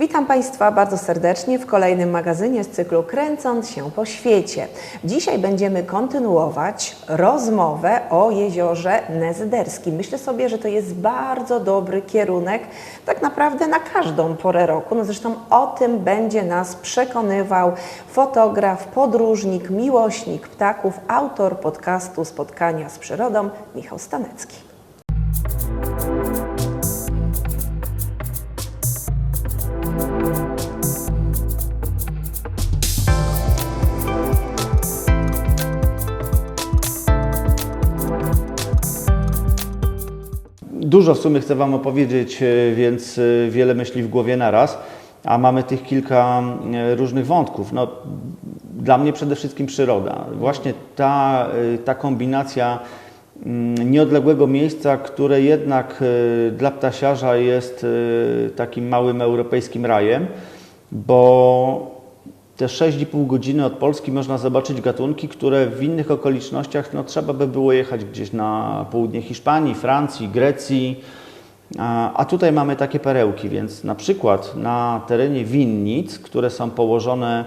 Witam Państwa bardzo serdecznie w kolejnym magazynie z cyklu Kręcąc się po świecie. Dzisiaj będziemy kontynuować rozmowę o jeziorze Nezderskim. Myślę sobie, że to jest bardzo dobry kierunek tak naprawdę na każdą porę roku. No zresztą o tym będzie nas przekonywał fotograf, podróżnik, miłośnik ptaków, autor podcastu Spotkania z Przyrodą Michał Stanecki. Dużo w sumie chcę Wam opowiedzieć, e, więc e, wiele myśli w głowie naraz, a mamy tych kilka e, różnych wątków. No, dla mnie przede wszystkim przyroda. Właśnie ta, ta kombinacja mm, nieodległego miejsca, które jednak dla ptasiarza jest takim małym europejskim rajem, bo te 6,5 godziny od Polski można zobaczyć gatunki, które w innych okolicznościach no, trzeba by było jechać gdzieś na południe Hiszpanii, Francji, Grecji. A, tutaj mamy takie perełki, więc na przykład na terenie winnic, które są położone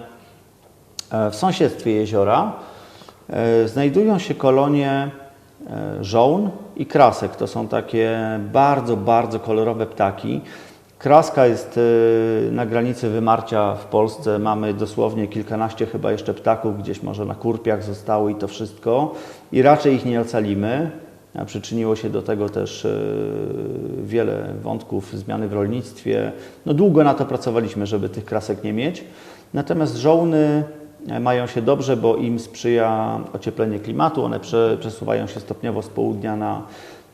e, w sąsiedztwie jeziora, e, znajdują się kolonie e, żołn i krasek. To są takie bardzo, bardzo kolorowe ptaki. Kraska jest e, na granicy wymarcia w Polsce. Mamy dosłownie kilkanaście chyba jeszcze ptaków, gdzieś może na kurpiach zostało i to wszystko. I raczej ich nie ocalimy. Przyczyniło się do tego też e, wiele wątków zmiany w rolnictwie. No długo na to pracowaliśmy, żeby tych krasek nie mieć. Natomiast żołny e, mają się dobrze, bo im sprzyja ocieplenie klimatu. One prze, przesuwają się stopniowo z południa na,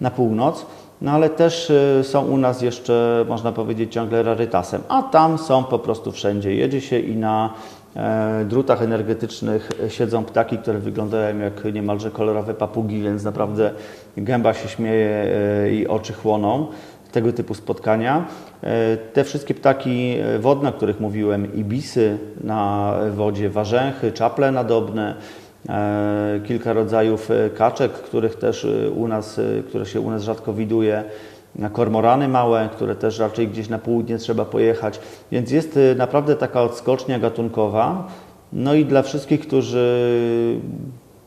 na północ. No ale też y, są u nas jeszcze, można powiedzieć, ciągle rarytasem. A tam są po prostu wszędzie. Jedzie się i na e, drutach energetycznych siedzą ptaki, które wyglądają jak niemalże kolorowe papugi, więc naprawdę gęba się śmieje e, i oczy chłoną. Tego typu spotkania. E, Te wszystkie ptaki wodne, o których mówiłem, ibisy na wodzie, warzęchy, czaple nadobne, kilka rodzajów e, kaczek, których też e, u nas, e, które się u nas rzadko widuje, kormorany małe, które też raczej gdzieś na południe trzeba pojechać, więc jest e, naprawdę taka odskocznia gatunkowa. No i dla wszystkich, którzy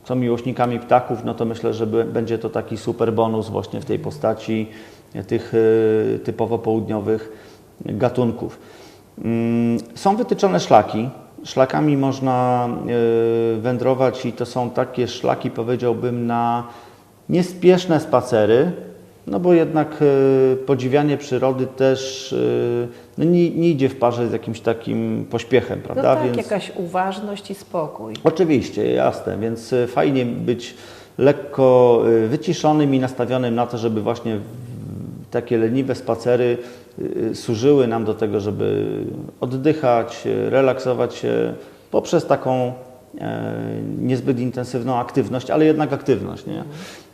są miłośnikami ptaków, no to myślę, że będzie to taki super bonus właśnie w tej postaci tych e, typowo południowych gatunków. Mm, Są wytyczone szlaki. Szlakami można e, wędrować i to są takie szlaki, powiedziałbym, na niespieszne spacery, no bo jednak e, podziwianie przyrody też e, no nie, nie idzie w parze z jakimś takim pośpiechem, No prawda? tak, jakaś uważność i spokój. Oczywiście, jasne, więc fajnie być lekko wyciszonym i nastawionym na to, żeby właśnie takie leniwe spacery służyły nam do tego, żeby oddychać, e, relaksować się poprzez taką e, niezbyt intensywną aktywność, ale jednak aktywność. Nie,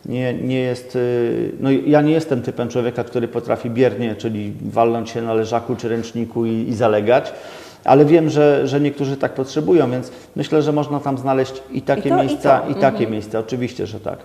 nie, nie jest, e, no ja nie jestem typem człowieka, który potrafi biernie, czyli walnąć się na leżaku czy ręczniku i, i zalegać. Ale wiem, że, że niektórzy tak potrzebują, więc myślę, że można tam znaleźć i takie I to, i miejsca, to. i, takie miejsca. Oczywiście, że tak.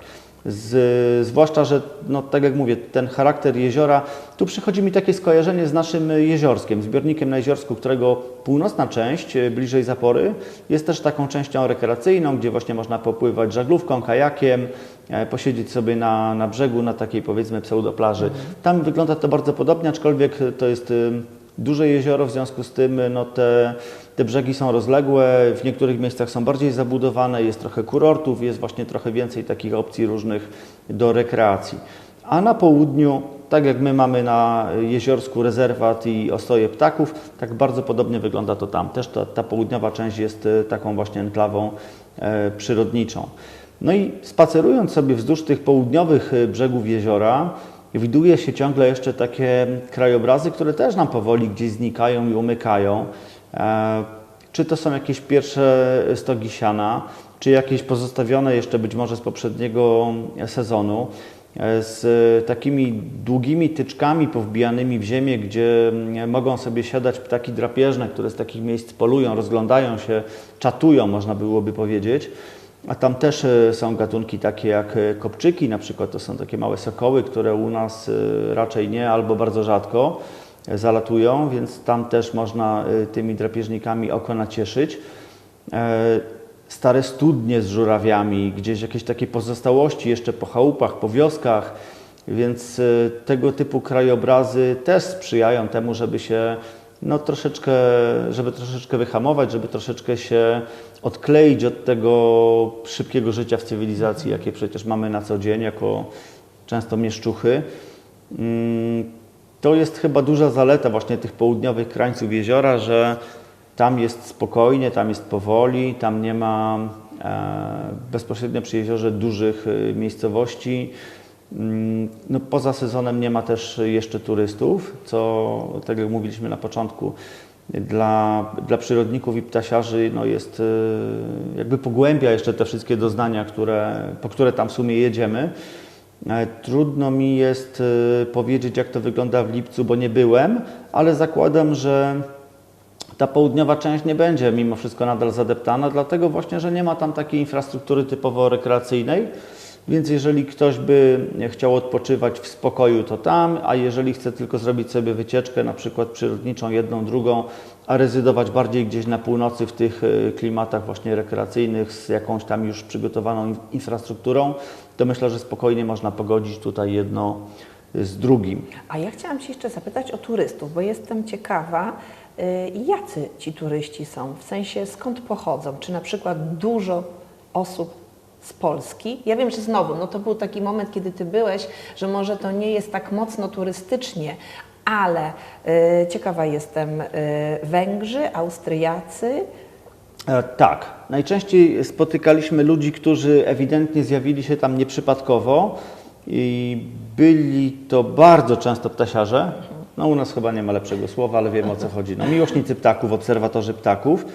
Z, zwłaszcza, że no, tak jak mówię, ten charakter jeziora, tu przychodzi mi takie skojarzenie z naszym jeziorskiem, zbiornikiem na jeziorsku, którego północna część, e, bliżej Zapory, jest też taką częścią rekreacyjną, gdzie właśnie można popływać żaglówką, kajakiem, e, posiedzieć sobie na, na brzegu, na takiej powiedzmy pseudoplaży. Tam wygląda to bardzo podobnie, aczkolwiek to jest ym, duże jezioro, w związku z tym no, te, te brzegi są rozległe, w niektórych miejscach są bardziej zabudowane, jest trochę kurortów, jest właśnie trochę więcej takich opcji różnych do rekreacji. A na południu, tak jak my mamy na jeziorsku rezerwat i ostoje ptaków, tak bardzo podobnie wygląda to tam. Też ta, ta południowa część jest e, taką właśnie enklawą e, przyrodniczą. No i spacerując sobie wzdłuż tych południowych e, brzegów jeziora, widuje się ciągle jeszcze takie krajobrazy, które też nam powoli gdzieś znikają i umykają. E, Czy to są jakieś pierwsze stogi siana, czy jakieś pozostawione jeszcze być może z poprzedniego sezonu, e, z takimi długimi tyczkami powbijanymi w ziemię, gdzie mm, mogą sobie siadać ptaki drapieżne, które z takich miejsc polują, rozglądają się, czatują, można byłoby powiedzieć. A tam też e, są gatunki takie jak kopczyki, na przykład to są takie małe sokoły, które u nas raczej nie albo bardzo rzadko. Zalatują, więc tam też można e, tymi drapieżnikami oko nacieszyć. E, Stare studnie z żurawiami, gdzieś jakieś takie pozostałości jeszcze po chałupach, po wioskach, więc e, tego typu krajobrazy też sprzyjają temu, żeby się no, troszeczkę, żeby troszeczkę wyhamować, żeby troszeczkę się odkleić od tego szybkiego życia w cywilizacji, jakie przecież mamy na co dzień, jako często mieszczuchy. To jest chyba duża zaleta właśnie tych południowych krańców jeziora, że tam jest spokojnie, tam jest powoli, tam nie ma e, bezpośrednio przy jeziorze dużych e, miejscowości. Mm, No, poza sezonem nie ma też jeszcze turystów, co, tak jak mówiliśmy na początku, dla, dla przyrodników i ptasiarzy no jest, e, jakby pogłębia jeszcze te wszystkie doznania, które, po które tam w sumie jedziemy. Trudno mi jest e, powiedzieć, jak to wygląda w lipcu, bo nie byłem, ale zakładam, że ta południowa część nie będzie mimo wszystko nadal zadeptana, dlatego właśnie, że nie ma tam takiej infrastruktury typowo rekreacyjnej. Więc jeżeli ktoś by chciał odpoczywać w spokoju, to tam, a jeżeli chce tylko zrobić sobie wycieczkę, na przykład przyrodniczą, jedną, drugą, a rezydować bardziej gdzieś na północy w tych e, klimatach właśnie rekreacyjnych z jakąś tam już przygotowaną in- infrastrukturą, to myślę, że spokojnie można pogodzić tutaj jedno z drugim. A ja chciałam się jeszcze zapytać o turystów, bo jestem ciekawa, y, jacy ci turyści są, w sensie skąd pochodzą, czy na przykład dużo osób z Polski. Ja wiem, że znowu, no to był taki moment, kiedy ty byłeś, że może to nie jest tak mocno turystycznie, ale y, ciekawa jestem, y, Węgrzy, Austriacy, E, Tak. Najczęściej spotykaliśmy ludzi, którzy ewidentnie zjawili się tam nieprzypadkowo i byli to bardzo często ptasiarze. No u nas chyba nie ma lepszego słowa, ale wiemy o co chodzi. No, miłośnicy ptaków, obserwatorzy ptaków,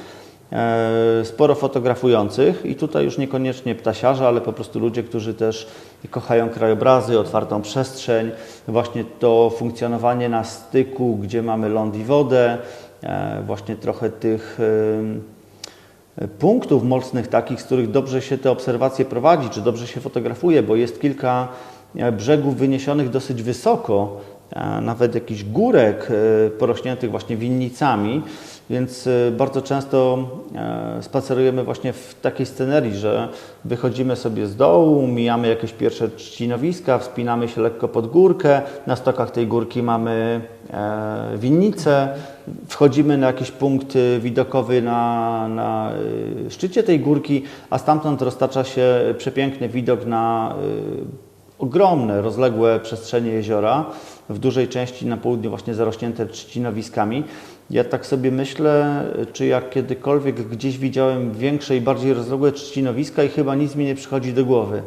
sporo fotografujących i tutaj już niekoniecznie ptasiarze, ale po prostu ludzie, którzy też kochają krajobrazy, otwartą przestrzeń, właśnie to funkcjonowanie na styku, gdzie mamy ląd i wodę, e, właśnie trochę tych... em, punktów mocnych takich, z których dobrze się te obserwacje prowadzi, czy dobrze się fotografuje, bo jest kilka e, brzegów wyniesionych dosyć wysoko, e, nawet jakichś górek e, porośniętych właśnie winnicami, więc e, bardzo często e, spacerujemy właśnie w takiej scenerii, że wychodzimy sobie z dołu, mijamy jakieś pierwsze trzcinowiska, wspinamy się lekko pod górkę, na stokach tej górki mamy e, winnicę, wchodzimy na jakiś punkt widokowy na, na szczycie tej górki, a stamtąd roztacza się przepiękny widok na ogromne, rozległe przestrzenie jeziora, w dużej części na południu właśnie zarośnięte trzcinowiskami. Ja tak sobie myślę, czy jak kiedykolwiek gdzieś widziałem większe i bardziej rozległe trzcinowiska i chyba nic mi nie przychodzi do głowy.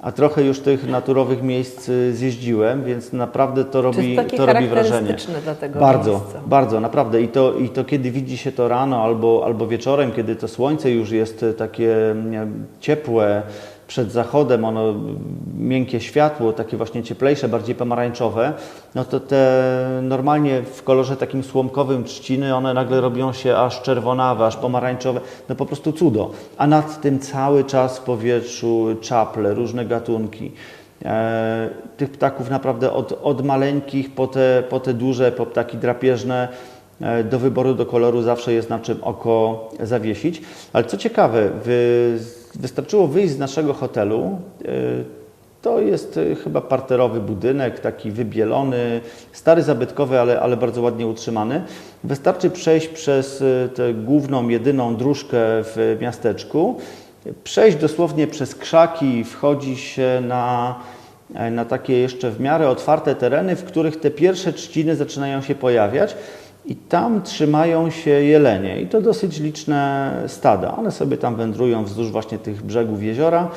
A trochę już tych naturowych miejsc y, zjeździłem, więc naprawdę to to robi, takie to robi wrażenie. dla tego Bardzo, miejsca. bardzo, naprawdę. I to, I to kiedy widzi się to rano albo, albo wieczorem, kiedy to słońce już jest e, takie wiem, ciepłe, przed zachodem ono miękkie światło, takie właśnie cieplejsze, bardziej pomarańczowe, no to te normalnie w kolorze takim słomkowym trzciny, one nagle robią się aż czerwonawe, aż pomarańczowe, no po prostu cudo. A nad tym cały czas w powietrzu czaple, różne gatunki. E, tych ptaków naprawdę od, od maleńkich po te, po te duże, po ptaki drapieżne, e, do wyboru, do koloru zawsze jest na czym oko zawiesić. Ale co ciekawe, wy, wystarczyło wyjść z naszego hotelu. e, To jest e, chyba parterowy budynek, taki wybielony, stary, zabytkowy, ale, ale bardzo ładnie utrzymany. Wystarczy przejść przez e, tę główną, jedyną dróżkę w miasteczku, przejść dosłownie przez krzaki, wchodzi się na, na takie jeszcze w miarę otwarte tereny, w których te pierwsze trzciny zaczynają się pojawiać. I tam trzymają się jelenie i to dosyć liczne stada. One sobie tam wędrują wzdłuż właśnie tych brzegów jeziora.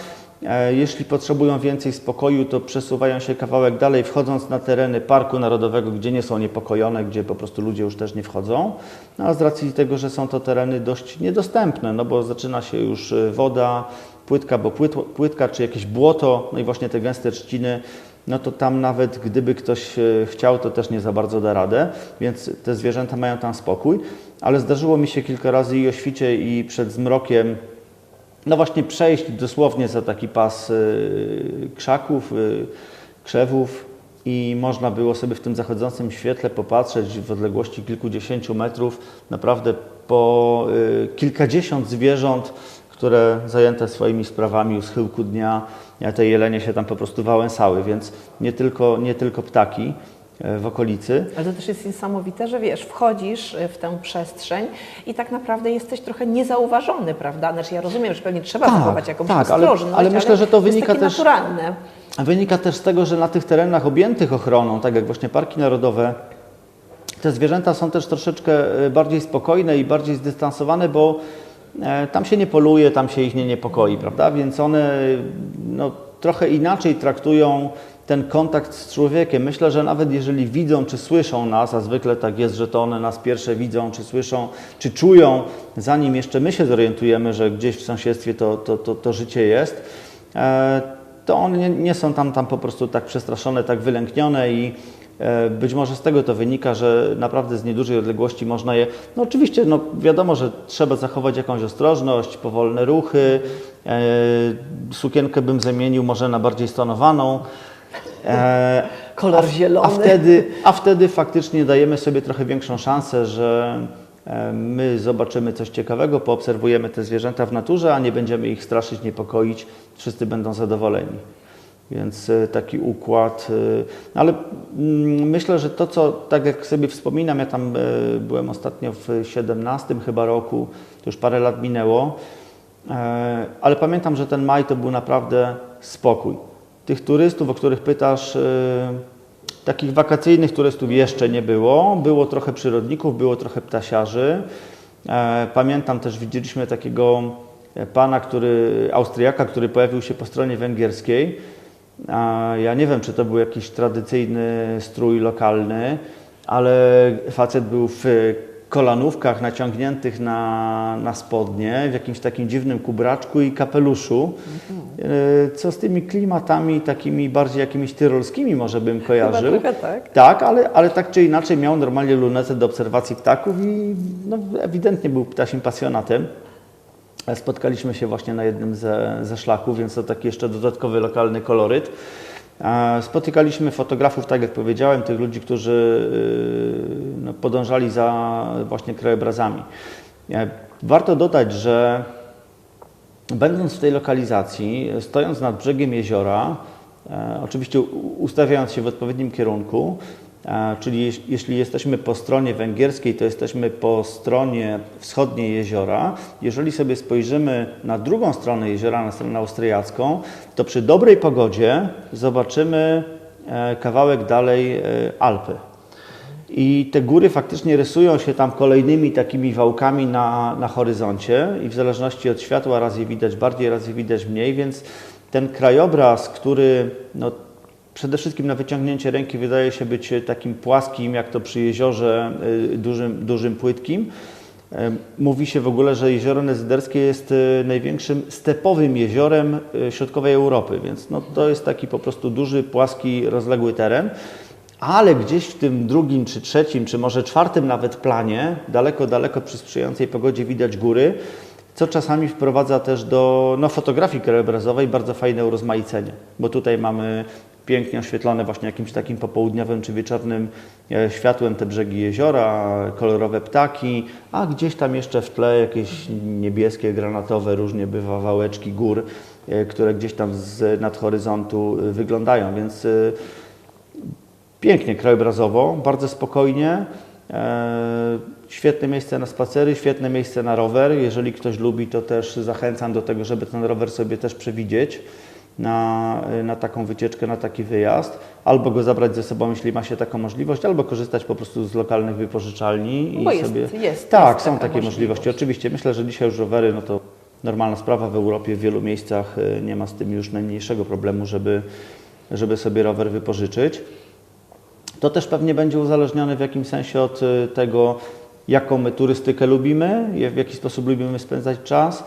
E, Jeśli potrzebują więcej spokoju, to przesuwają się kawałek dalej, wchodząc na tereny Parku Narodowego, gdzie nie są niepokojone, gdzie po prostu ludzie już też nie wchodzą. No a z racji tego, że są to tereny dość niedostępne, no bo zaczyna się już e, woda, płytka, bo płyt, płytka czy jakieś błoto, no i właśnie te gęste trzciny, no to tam nawet gdyby ktoś e, chciał, to też nie za bardzo da radę, więc te zwierzęta mają tam spokój. Ale zdarzyło mi się kilka razy i o świcie, i przed zmrokiem no właśnie przejść dosłownie za taki pas y, krzaków, y, krzewów i można było sobie w tym zachodzącym świetle popatrzeć w odległości kilkudziesięciu metrów naprawdę po kilkadziesiąt zwierząt, które zajęte swoimi sprawami u schyłku dnia, te jelenie się tam po prostu wałęsały, więc nie tylko, nie tylko ptaki e, w okolicy. Ale to też jest niesamowite, że wiesz, wchodzisz y, w tę przestrzeń i tak naprawdę jesteś trochę niezauważony, prawda? Znaczy ja rozumiem, że pewnie trzeba Tak, zachować jakąś tak, ale- ostrożność, ale myślę, że to wynika też- naturalne. Wynika też z tego, że na tych terenach objętych ochroną, tak jak właśnie parki narodowe, te zwierzęta są też troszeczkę e, bardziej spokojne i bardziej zdystansowane, bo e, tam się nie poluje, tam się ich nie niepokoi, prawda? Więc one no, trochę inaczej traktują ten kontakt z człowiekiem. Myślę, że nawet jeżeli widzą czy słyszą nas, a zwykle tak jest, że to one nas pierwsze widzą, czy słyszą, czy czują, zanim jeszcze my się zorientujemy, że gdzieś w sąsiedztwie to, to, to, to życie jest, e, to one nie, nie są tam, tam po prostu tak przestraszone, tak wylęknione i e, być może z tego to wynika, że naprawdę z niedużej odległości można je. No oczywiście, no wiadomo, że trzeba zachować jakąś ostrożność, powolne ruchy. E, sukienkę bym zamienił może na bardziej stonowaną. E, Kolor zielony. a wtedy, a wtedy faktycznie dajemy sobie trochę większą szansę, że e, my zobaczymy coś ciekawego, poobserwujemy te zwierzęta w naturze, a nie będziemy ich straszyć, niepokoić. Wszyscy będą zadowoleni. Więc e, taki układ. e, Ale mm, myślę, że to, co tak jak sobie wspominam, ja tam e, byłem ostatnio w 17 chyba roku, to już parę lat minęło, ale pamiętam, że ten maj to był naprawdę spokój. Tych turystów, o których pytasz, takich wakacyjnych turystów jeszcze nie było. Było trochę przyrodników, było trochę ptasiarzy. Pamiętam też, widzieliśmy takiego pana, który, Austriaka, który pojawił się po stronie węgierskiej. A Ja nie wiem, czy to był jakiś tradycyjny strój lokalny, ale facet był w kolanówkach naciągniętych na, na spodnie, w jakimś takim dziwnym kubraczku i kapeluszu, E, co z tymi klimatami takimi bardziej jakimiś tyrolskimi może bym kojarzył. trochę tak. Tak, ale, ale tak czy inaczej miał normalnie lunetę do obserwacji ptaków i no, ewidentnie był ptasim pasjonatem. Spotkaliśmy się właśnie na jednym ze, ze szlaków, więc to taki jeszcze dodatkowy lokalny koloryt. Spotykaliśmy fotografów, tak jak powiedziałem, tych ludzi, którzy y, no, podążali za właśnie krajobrazami. E, Warto dodać, że Będąc w tej lokalizacji, stojąc nad brzegiem jeziora, e, oczywiście ustawiając się w odpowiednim kierunku, czyli jeś- jeśli jesteśmy po stronie węgierskiej, to jesteśmy po stronie wschodniej jeziora. Jeżeli sobie spojrzymy na drugą stronę jeziora, na stronę austriacką, to przy dobrej pogodzie zobaczymy e, kawałek dalej e, Alpy. I te góry faktycznie rysują się tam kolejnymi takimi wałkami na, na horyzoncie i w zależności od światła raz je widać bardziej, raz je widać mniej, więc ten krajobraz, który no, przede wszystkim na wyciągnięcie ręki wydaje się być takim płaskim, jak to przy jeziorze y, dużym, dużym płytkim, y, Mówi się w ogóle, że jezioro Nezyderskie jest największym stepowym jeziorem środkowej Europy, więc no, to jest taki po prostu duży, płaski, rozległy teren. Ale gdzieś w tym drugim, czy trzecim, czy może czwartym nawet planie, daleko, daleko przy sprzyjającej pogodzie widać góry, co czasami wprowadza też do no, fotografii krajobrazowej bardzo fajne urozmaicenie, bo tutaj mamy pięknie oświetlone właśnie jakimś takim popołudniowym czy wieczornym e, światłem te brzegi jeziora, kolorowe ptaki, a gdzieś tam jeszcze w tle jakieś niebieskie, granatowe, różnie bywa wałeczki gór, e, które gdzieś tam z nad horyzontu e, wyglądają, więc Pięknie krajobrazowo, bardzo spokojnie. Świetne miejsce na spacery, świetne miejsce na rower. Jeżeli ktoś lubi, to też zachęcam do tego, żeby ten rower sobie też przewidzieć na, na taką wycieczkę, na taki wyjazd. Albo go zabrać ze sobą, jeśli ma się taką możliwość, albo korzystać po prostu z lokalnych wypożyczalni. Bo i jest- sobie... jest- Tak, jest są takie możliwości. możliwość. Oczywiście myślę, że dzisiaj już rowery, no to normalna sprawa w Europie, w wielu miejscach e, nie ma z tym już najmniejszego problemu, żeby, żeby sobie rower wypożyczyć. To też pewnie będzie uzależnione w jakimś sensie od y, tego, jaką my turystykę lubimy, w jaki sposób lubimy spędzać czas.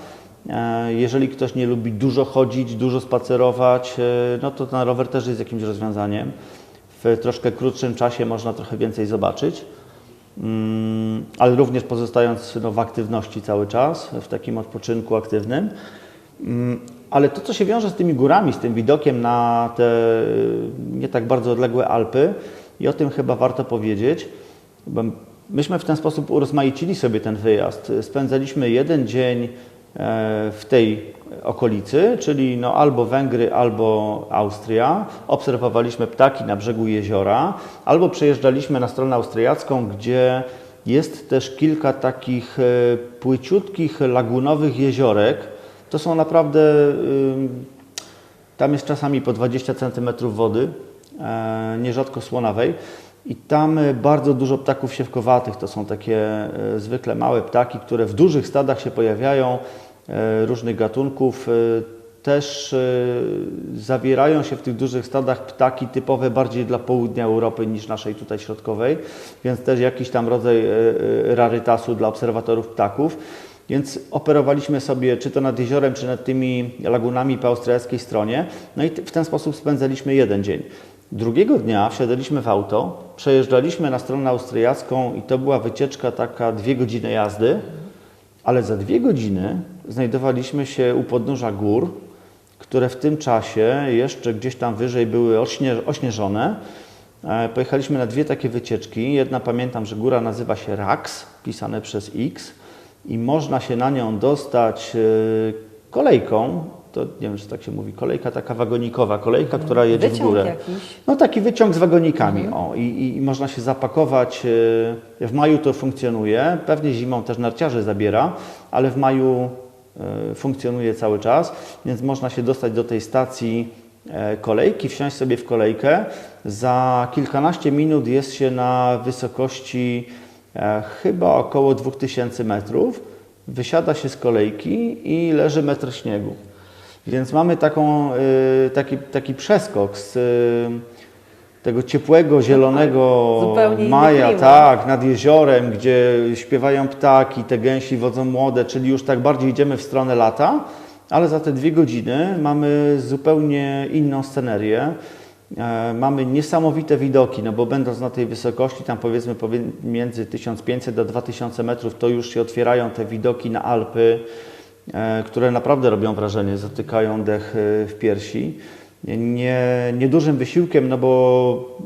E, Jeżeli ktoś nie lubi dużo chodzić, dużo spacerować, e, no to ten rower też jest jakimś rozwiązaniem. W troszkę krótszym czasie można trochę więcej zobaczyć, Mm, ale również pozostając no, w aktywności cały czas, w takim odpoczynku aktywnym. Mm, ale to, co się wiąże z tymi górami, z tym widokiem na te nie tak bardzo odległe Alpy, i o tym chyba warto powiedzieć, bo myśmy w ten sposób urozmaicili sobie ten wyjazd. Spędzaliśmy jeden dzień w tej okolicy, czyli no albo Węgry, albo Austria. Obserwowaliśmy ptaki na brzegu jeziora, albo przejeżdżaliśmy na stronę austriacką, gdzie jest też kilka takich e, płyciutkich, lagunowych jeziorek. To są naprawdę, ym, tam jest czasami po 20 cm wody, e, nierzadko słonawej. I tam e, bardzo dużo ptaków siewkowatych. To są takie e, zwykle małe ptaki, które w dużych stadach się pojawiają, e, różnych gatunków. Też zawierają się w tych dużych stadach ptaki typowe bardziej dla południa Europy niż naszej tutaj środkowej, więc też jakiś tam rodzaj rarytasu dla obserwatorów ptaków. Więc operowaliśmy sobie czy to nad jeziorem, czy nad tymi lagunami po austriackiej stronie. No i w ten sposób spędzaliśmy jeden dzień. Drugiego dnia wsiadaliśmy w auto, przejeżdżaliśmy na stronę austriacką i to była wycieczka taka dwie godziny jazdy, ale za dwie godziny znajdowaliśmy się u podnóża gór, które w tym czasie jeszcze gdzieś tam wyżej były ośnie, ośnieżone. E, Pojechaliśmy na dwie takie wycieczki. Jedna pamiętam, że góra nazywa się Rax, pisane przez X i można się na nią dostać e, kolejką. To nie wiem, czy tak się mówi, kolejka taka wagonikowa, kolejka, która jedzie w górę. jakiś. No taki wyciąg z wagonikami. O, i, i, można się zapakować. e, W maju to funkcjonuje. Pewnie zimą też narciarzy zabiera, ale w maju e, funkcjonuje cały czas, więc można się dostać do tej stacji e, kolejki, wsiąść sobie w kolejkę. Za kilkanaście minut jest się na wysokości e, chyba około 2000 metrów. Wysiada się z kolejki i leży metr śniegu. Więc mamy taką, y, taki, taki przeskok z y, tego ciepłego, zielonego Zupełnie inny maja, tak, nad jeziorem, gdzie śpiewają ptaki, te gęsi wodzą młode, czyli już tak bardziej idziemy w stronę lata, ale za te dwie godziny mamy zupełnie inną scenerię. E, Mamy niesamowite widoki, no bo będąc na tej wysokości, tam powiedzmy między 1500 a 2000 metrów, to już się otwierają te widoki na Alpy, które naprawdę robią wrażenie, zatykają dech e, w piersi. Nie, niedużym wysiłkiem, no bo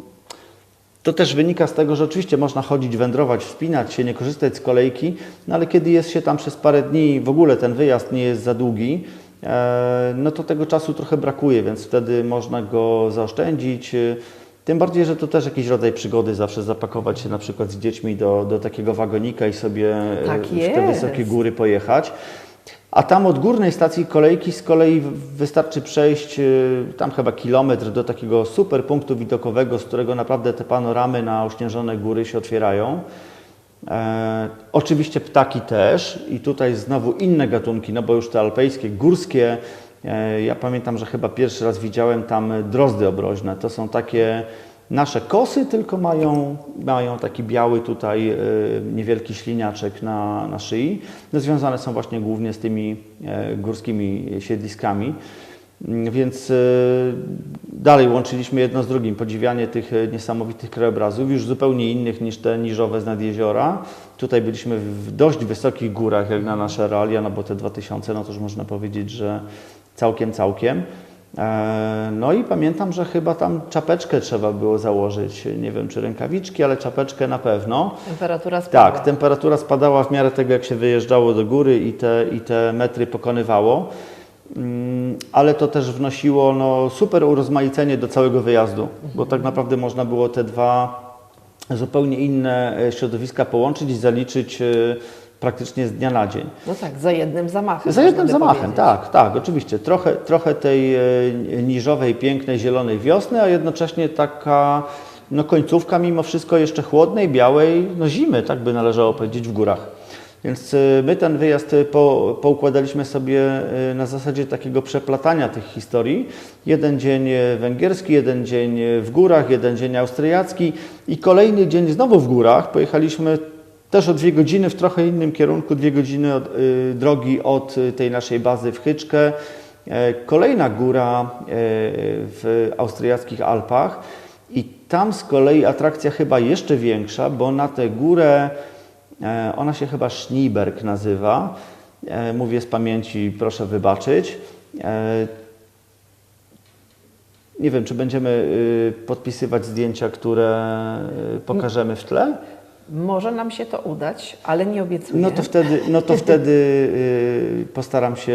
to też wynika z tego, że oczywiście można chodzić, wędrować, wspinać się, nie korzystać z kolejki, no ale kiedy jest się tam przez parę dni, w ogóle ten wyjazd nie jest za długi, e, no to tego czasu trochę brakuje, więc wtedy można go zaoszczędzić. e, Tym bardziej, że to też jakiś rodzaj przygody zawsze zapakować się na przykład z dziećmi do, do takiego wagonika i sobie e, Tak w te wysokie góry pojechać. A tam od górnej stacji kolejki z kolei wystarczy przejść y, tam chyba kilometr do takiego super punktu widokowego, z którego naprawdę te panoramy na ośnieżone góry się otwierają. E, oczywiście ptaki też i tutaj znowu inne gatunki, no bo już te alpejskie, górskie. E, ja pamiętam, że chyba pierwszy raz widziałem tam drozdy obroźne. To są takie nasze kosy, tylko mają, mają taki biały tutaj e, niewielki śliniaczek na, na szyi. No, związane są właśnie głównie z tymi e, górskimi siedliskami. Mm, Więc e, dalej łączyliśmy jedno z drugim, podziwianie tych niesamowitych krajobrazów, już zupełnie innych niż te niżowe z nad jeziora. Tutaj byliśmy w dość wysokich górach, jak na nasze realia, no bo te 2000, no to już można powiedzieć, że całkiem, całkiem. E, No i pamiętam, że chyba tam czapeczkę trzeba było założyć, nie wiem czy rękawiczki, ale czapeczkę na pewno. Temperatura spadła. Tak, temperatura spadała w miarę tego, jak się wyjeżdżało do góry i te, i te metry pokonywało. Mm, Ale to też wnosiło no, super urozmaicenie do całego wyjazdu, bo tak naprawdę można było te dwa zupełnie inne e, środowiska połączyć i zaliczyć e, praktycznie z dnia na dzień. No tak, za jednym zamachem. Za jednym zamachem, tak, tak, oczywiście. Trochę, trochę tej e, niżowej, pięknej, zielonej wiosny, a jednocześnie taka no, końcówka mimo wszystko jeszcze chłodnej, białej no, zimy, tak by należało powiedzieć, w górach. Więc e, my ten wyjazd e, po, poukładaliśmy sobie na zasadzie takiego przeplatania tych historii. Jeden dzień węgierski, jeden dzień w górach, jeden dzień austriacki i kolejny dzień znowu w górach. Pojechaliśmy też o dwie godziny w trochę innym kierunku, dwie godziny od, y, drogi od y, tej naszej bazy w Chyczkę. E, kolejna góra e, w austriackich Alpach i tam z kolei atrakcja chyba jeszcze większa, bo na tę górę, e, ona się chyba Schneeberg nazywa, mówię z pamięci, proszę wybaczyć. Nie wiem, czy będziemy y, podpisywać zdjęcia, które y, pokażemy w tle. Może nam się to udać, ale nie obiecuję. No to wtedy, no to wtedy y, postaram się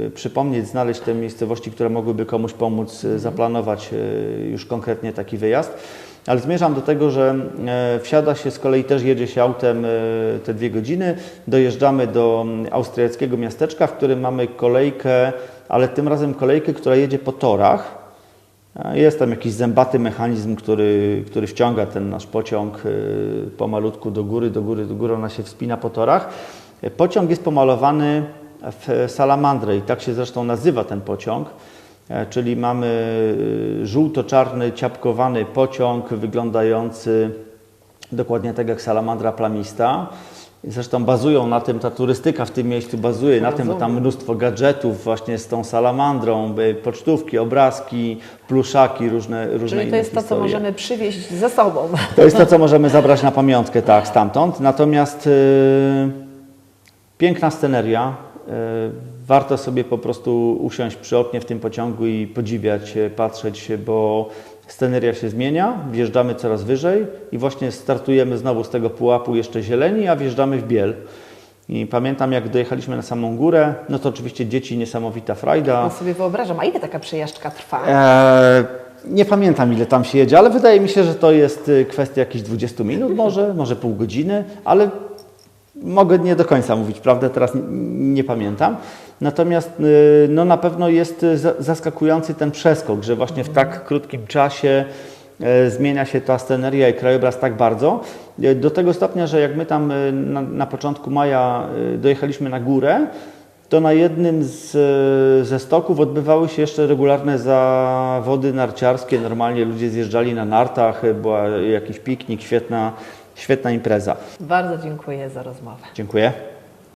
y, przypomnieć, znaleźć te miejscowości, które mogłyby komuś pomóc y, zaplanować y, już konkretnie taki wyjazd. Ale zmierzam do tego, że wsiada się, z kolei też jedzie się autem te dwie godziny, dojeżdżamy do mm, austriackiego miasteczka, w którym mamy kolejkę, ale tym razem kolejkę, która jedzie po torach. Jest tam jakiś zębaty mechanizm, który, który wciąga ten nasz pociąg y, pomalutku do góry, do góry, do góry, ona się wspina po torach. Y, Pociąg jest pomalowany w salamandrę i tak się zresztą nazywa ten pociąg, E, czyli mamy żółto-czarny, ciapkowany pociąg wyglądający dokładnie tak jak salamandra plamista. Zresztą bazują na tym, ta turystyka w tym miejscu bazuje na tym, bo tam mnóstwo gadżetów właśnie z tą salamandrą, pocztówki, obrazki, pluszaki, różne, różne Czyli to jest to, co historie. możemy przywieźć ze sobą. To jest to, co możemy zabrać na pamiątkę, tak, stamtąd. Natomiast y, piękna sceneria. y, warto sobie po prostu usiąść przy oknie w tym pociągu i podziwiać, patrzeć się, bo sceneria się zmienia, wjeżdżamy coraz wyżej i właśnie startujemy znowu z tego pułapu jeszcze zieleni, a wjeżdżamy w biel. I pamiętam, jak dojechaliśmy na samą górę, no to oczywiście dzieci niesamowita frajda. Ja sobie wyobrażam, a ile taka przejażdżka trwa? Eee, nie pamiętam ile tam się jedzie, ale wydaje mi się, że to jest y, kwestia jakichś 20 minut może, może pół godziny, ale mogę nie do końca mówić, prawdę, teraz n- nie pamiętam. Natomiast y, no, na pewno jest y, za- zaskakujący ten przeskok, że właśnie w tak krótkim czasie e, zmienia się ta sceneria i krajobraz tak bardzo. E, Do tego stopnia, że jak my tam e, na, na początku maja dojechaliśmy na górę, to na jednym z, ze stoków odbywały się jeszcze regularne zawody narciarskie. Normalnie ludzie zjeżdżali na nartach, była jakiś piknik, świetna, świetna impreza. Bardzo dziękuję za rozmowę. Dziękuję.